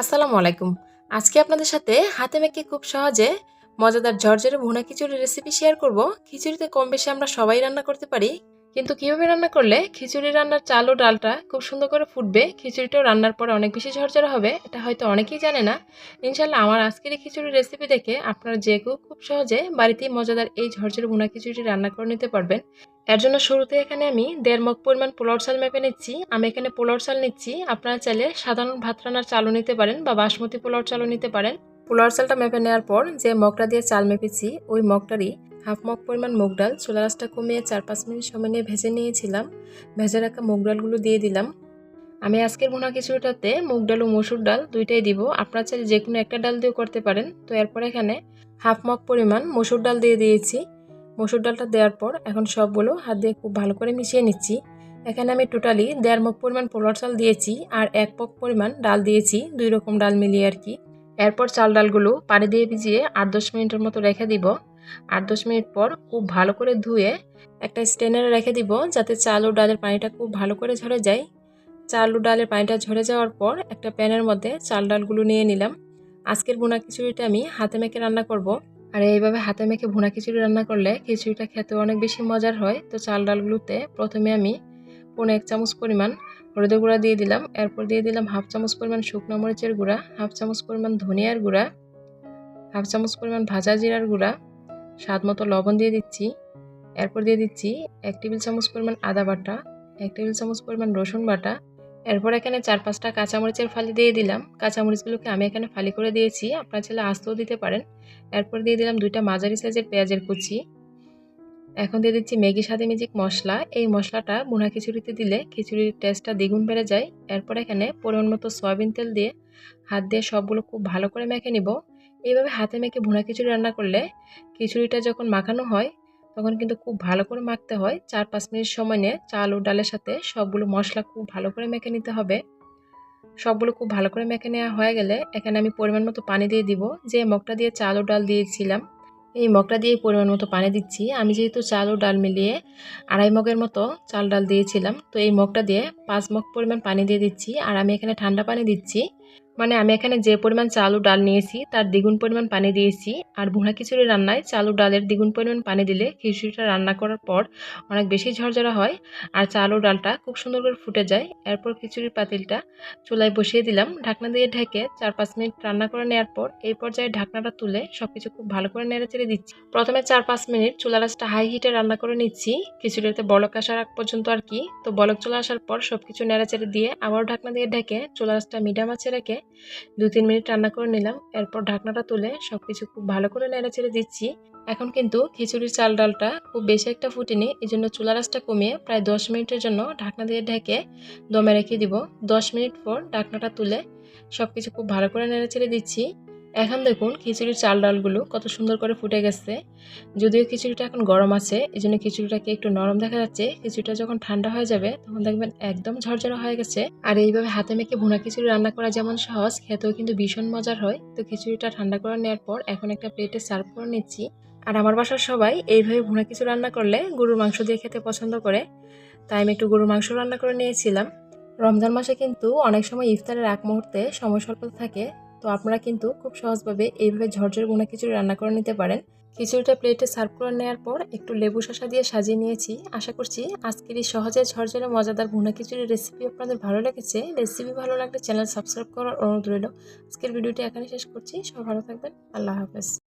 আসসালামু আলাইকুম। আজকে আপনাদের সাথে হাতে মেখে খুব সহজে মজাদার ঝরঝরে ভুনা খিচুড়ির রেসিপি শেয়ার করব। খিচুড়িতে কম বেশি আমরা সবাই রান্না করতে পারি। কিন্তু কীভাবে রান্না করলে খিচুড়ি রান্নার চাল ও ডালটা খুব সুন্দর করে ফুটবে, খিচুড়িটাও রান্নার পরে অনেক বেশি ঝরঝরে হবে, এটা হয়তো অনেকেই জানে না। ইনশাল্লাহ আমার আজকের এই খিচুড়ির রেসিপি দেখে আপনারা যে কেউ খুব সহজে বাড়িতেই মজাদার এই ঝরঝরে ভুনা খিচুড়ি রান্না করে নিতে পারবেন। এর জন্য শুরুতে এখানে আমি দেড় মগ পরিমাণ পোলাও চাল মেপে নিচ্ছি। আমি এখানে পোলাও চাল নিচ্ছি। আপনারা চাইলে সাধারণ ভাত রান্নার চালও নিতে পারেন বা বাসমতি পোলাও চালও নিতে পারেন। পোলাও চালটা মেপে নেওয়ার পর যে মগটা দিয়ে চাল মেপেছি, ওই মগটারই হাফ মগ পরিমাণ মুগ ডাল চুলা রাসটা কমিয়ে চার পাঁচ মিনিট সময় নিয়ে ভেজে নিয়েছিলাম। ভেজে রাখা মুগ ডালগুলো দিয়ে দিলাম। আমি আজকের ভুনা খিচুড়িটাতে মুগ ডাল ও মসুর ডাল দুইটাই দিব। আপনারা চাইলে যে কোনো একটা ডাল দিয়েও করতে পারেন। তো এরপর এখানে হাফ মগ পরিমাণ মসুর ডাল দিয়ে দিয়েছি। মসুর ডালটা দেওয়ার পর এখন সবগুলো হাত দিয়ে খুব ভালো করে মিশিয়ে নিচ্ছি। এখানে আমি টোটালি দেড় মগ পরিমাণ পোলার চাল দিয়েছি আর এক মগ পরিমাণ ডাল দিয়েছি, দুই রকম ডাল মিলিয়ে আর কি। এরপর চাল ডালগুলো পানি দিয়ে ভিজিয়ে আট দশ মিনিটের মতো রেখে দিব। আট দশ মিনিট পর খুব ভালো করে ধুয়ে একটা স্টেনারে রেখে দিব যাতে চাল ও ডালের পানিটা খুব ভালো করে ঝরে যায়। চাল ও ডালের পানিটা ঝরে যাওয়ার পর একটা প্যানের মধ্যে চাল ডালগুলো নিয়ে নিলাম। আজকের বোনা খিচুড়িটা আমি হাতে মেখে রান্না করব। আর এইভাবে হাতে মেখে ভুনা খিচুড়ি রান্না করলে খিচুড়িটা খেতে অনেক বেশি মজার হয়। তো চাল ডালগুলোতে প্রথমে আমি পনেরো এক চামচ পরিমাণ হলুদের গুঁড়া দিয়ে দিলাম। এরপর দিয়ে দিলাম হাফ চামচ পরিমাণ শুকনো মরিচের গুঁড়া, হাফ চামচ পরিমাণ ধনিয়ার গুঁড়া, হাফ চামচ পরিমাণ ভাজা জিরার গুঁড়া স্বাদ মতো লবণ দিয়ে দিচ্ছি। এরপর দিয়ে দিচ্ছি এক টেবিল চামচ পরিমাণ আদা বাটা, এক টেবিল চামচ পরিমাণ রসুন বাটা। এরপর এখানে চার পাঁচটা কাঁচামরিচের ফালি দিয়ে দিলাম। কাঁচামরিচগুলোকে আমি এখানে ফালি করে দিয়েছি। আপনার ছেলে আস্তেও দিতে পারেন। এরপর দিয়ে দিলাম দুইটা মাঝারি সাইজের পেঁয়াজের কুচি। এখন দিয়ে দিচ্ছি ম্যাগি স্বাদে মিজিক মশলা। এই মশলাটা বুনা খিচুড়িতে দিলে খিচুড়ির টেস্টটা দ্বিগুণ বেড়ে যায়। এরপর এখানে পরিমাণ মতো সয়াবিন তেল দিয়ে হাত দিয়ে সবগুলো খুব ভালো করে মেখে নিব। এইভাবে হাতে মেখে ভুনা খিচুড়ি রান্না করলে খিচুড়িটা যখন মাখানো হয়, তখন কিন্তু খুব ভালো করে মাখতে হয়। চার পাঁচ মিনিট সময় নিয়ে চাল ও ডালের সাথে সবগুলো মশলা খুব ভালো করে মেখে নিতে হবে। সবগুলো খুব ভালো করে মেখে নেওয়া হয়ে গেলে এখানে আমি পরিমাণ মতো পানি দিয়ে দিব। যে মগটা দিয়ে চাল ও ডাল দিয়েছিলাম এই মগটা দিয়ে পরিমাণ মতো পানি দিচ্ছি। আমি যেহেতু চাল ও ডাল মিলিয়ে আড়াই মগের মতো চাল ডাল দিয়েছিলাম, তো এই মগটা দিয়ে পাঁচ মগ পরিমাণ পানি দিয়ে দিচ্ছি। আর আমি এখানে ঠান্ডা পানি দিচ্ছি। মানে আমি এখানে যে পরিমাণ চাল ও ডাল নিয়েছি, তার দ্বিগুণ পরিমাণ পানি দিয়েছি। আর ভুনা খিচুড়ি রান্নায় চাল ও ডালের দ্বিগুণ পরিমাণ পানি দিলে খিচুড়িটা রান্না করার পর অনেক বেশি ঝরঝরা হয় আর চাল ও ডালটা খুব সুন্দর করে ফুটে যায়। এরপর খিচুড়ির পাতিলটা চুলায় বসিয়ে দিলাম। ঢাকনা দিয়ে ঢেকে চার পাঁচ মিনিট রান্না করে নেওয়ার পর এই পর্যায়ে ঢাকনাটা তুলে সব কিছু খুব ভালো করে নেড়ে চেড়ে দিচ্ছি। প্রথমে চার পাঁচ মিনিট চুলা রাসটা হাই হিটে রান্না করে নিচ্ছি। খিচুড়িতে বলক আসার আগ পর্যন্ত আর কি। তো বলক চলে আসার পর সব কিছু নেড়ে চেড়ে দিয়ে আবার ঢাকনা দিয়ে ঢেকে চুলা রাসটা মিডিয়াম আছে রেখে দু তিন মিনিট রান্না করে নিলাম, এরপর ঢাকনাটা তুলে সব কিছু খুব ভালো করে নেড়ে চেড়ে দিচ্ছি। এখন কিন্তু খিচুড়ির চাল ডালটা খুব বেশি একটা ফুটিনি এই জন্য চুলা রাসটা কমিয়ে প্রায় দশ মিনিটের জন্য ঢাকনা দিয়ে ঢেকে দমে রেখে দিব। দশ মিনিট পর ঢাকনাটা তুলে সব কিছু খুব ভালো করে নেড়ে চেড়ে দিচ্ছি। এখন দেখুন খিচুড়ির চাল ডালগুলো কত সুন্দর করে ফুটে গেছে। যদিও খিচুড়িটা এখন গরম আছে এই জন্য খিচুড়িটাকে একটু নরম দেখা যাচ্ছে। খিচুড়িটা যখন ঠান্ডা হয়ে যাবে, তখন দেখবেন একদম ঝরঝরা হয়ে গেছে। আর এইভাবে হাতে মেখে ভুনা খিচুড়ি রান্না করা যেমন সহজ, খেতেও কিন্তু ভীষণ মজার হয়। তো খিচুড়িটা ঠান্ডা করে নেওয়ার পর এখন একটা প্লেটে সার্ভ করে নিচ্ছি। আর আমার বাসার সবাই এইভাবে ভুনা কিছু রান্না করলে গরুর মাংস দিয়ে খেতে পছন্দ করে। তাই আমি একটু গরুর মাংস রান্না করে নিয়েছিলাম। রমজান মাসে কিন্তু অনেক সময় ইফতারের এক মুহূর্তে সময় স্বল্পতা থাকে। তো আপনারা কিন্তু খুব সহজভাবে এইভাবে ঝরঝর বোনা খিচুড়ি রান্না করে নিতে পারেন। খিচুড়িটা প্লেটে সার্ভ করে নেওয়ার পর একটু লেবু শসা দিয়ে সাজিয়ে নিয়েছি। আশা করছি আজকের এই সহজে ঝরঝরে মজাদার ভুনা খিচুড়ির রেসিপি আপনাদের ভালো লেগেছে। রেসিপি ভালো লাগলে চ্যানেল সাবস্ক্রাইব করার অনুরোধ রইল। আজকের ভিডিওটি এখানে শেষ করছি। সব ভালো থাকবেন। আল্লাহ হাফেজ।